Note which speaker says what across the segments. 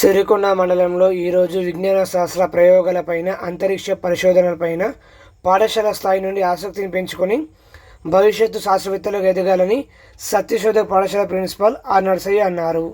Speaker 1: సిరికొండ మండలంలో ఈరోజు విజ్ఞాన శాస్త్ర ప్రయోగాలపైన అంతరిక్ష పరిశోధనలపైన పాఠశాల స్థాయి నుండి ఆసక్తిని పెంచుకొని భవిష్యత్తు శాస్త్రవేత్తలకు ఎదగాలని సత్యశోధక పాఠశాల ప్రిన్సిపాల్ ఆర్ నర్సయ్య అన్నారు.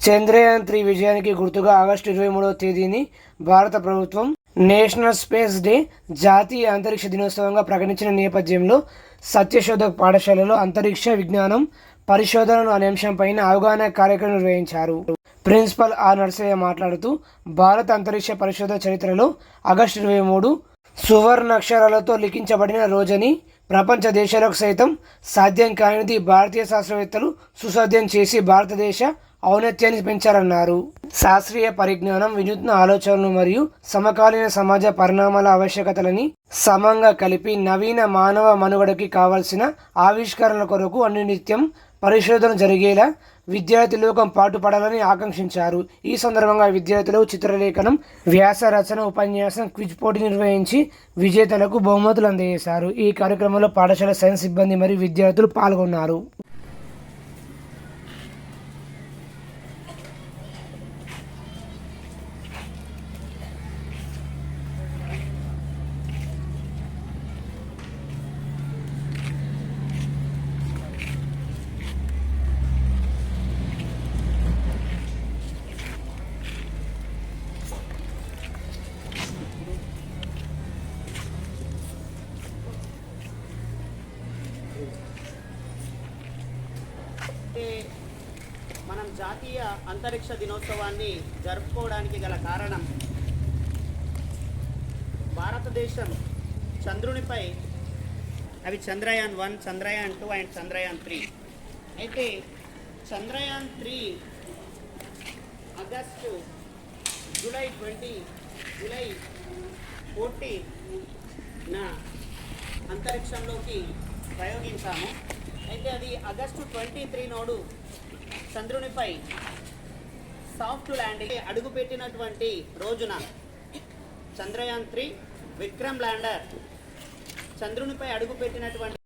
Speaker 1: చంద్రయాన్ త్రీ విజయానికి గుర్తుగా ఆగస్టు ఇరవై మూడవ తేదీని భారత ప్రభుత్వం నేషనల్ స్పేస్ డే జాతీయ అంతరిక్ష దినోత్సవంగా ప్రకటించిన నేపథ్యంలో సత్యశోధక పాఠశాలలో అంతరిక్ష విజ్ఞానం పరిశోధనలు అనే అంశంపైన అవగాహన కార్యక్రమం నిర్వహించారు. ప్రిన్సిపల్ ఆర్ నర్సయ్య మాట్లాడుతూ భారత అంతరిక్ష పరిశోధన చరిత్రలో ఆగస్టు ఇరవై మూడు సువర్ణ అక్షరాలతో లిఖించబడిన రోజని ప్రపంచ దేశాలకు సైతం సాధ్యం కానిది భారతీయ శాస్త్రవేత్తలు సుసాధ్యం చేసి భారతదేశ ఔన్నత్యాన్ని పెంచారన్నారు. శాస్త్రీయ పరిజ్ఞానం వినూత్న ఆలోచనలు మరియు సమకాలీన సమాజ పరిణామాల ఆవశ్యకతలని సమంగా కలిపి నవీన మానవ మనుగడకి కావలసిన ఆవిష్కరణల కొరకు అనునిత్యం పరిశోధన జరిగేలా విద్యార్థి లోకం పాటుపడాలని ఆకాంక్షించారు. ఈ సందర్భంగా విద్యార్థులు చిత్రలేఖనం వ్యాస రచన ఉపన్యాసం క్విజ్ పోటీ నిర్వహించి విజేతలకు బహుమతులు అందజేశారు. ఈ కార్యక్రమంలో పాఠశాల సైన్స్ సిబ్బంది మరియు విద్యార్థులు పాల్గొన్నారు.
Speaker 2: అంటే మనం జాతీయ అంతరిక్ష దినోత్సవాన్ని జరుపుకోవడానికి గల కారణం భారతదేశం చంద్రునిపై అవి Chandrayaan one Chandrayaan two and Chandrayaan three. అయితే Chandrayaan three August July twenty July forty నా అంతరిక్షంలోకి ప్రయోగించాము. అయితే అది ఆగస్టు ట్వంటీ త్రీ నాడు చంద్రునిపై సాఫ్ట్ ల్యాండింగ్ అడుగుపెట్టినటువంటి రోజున చంద్రయాన్ త్రీ విక్రమ్ ల్యాండర్ చంద్రునిపై అడుగుపెట్టినటువంటి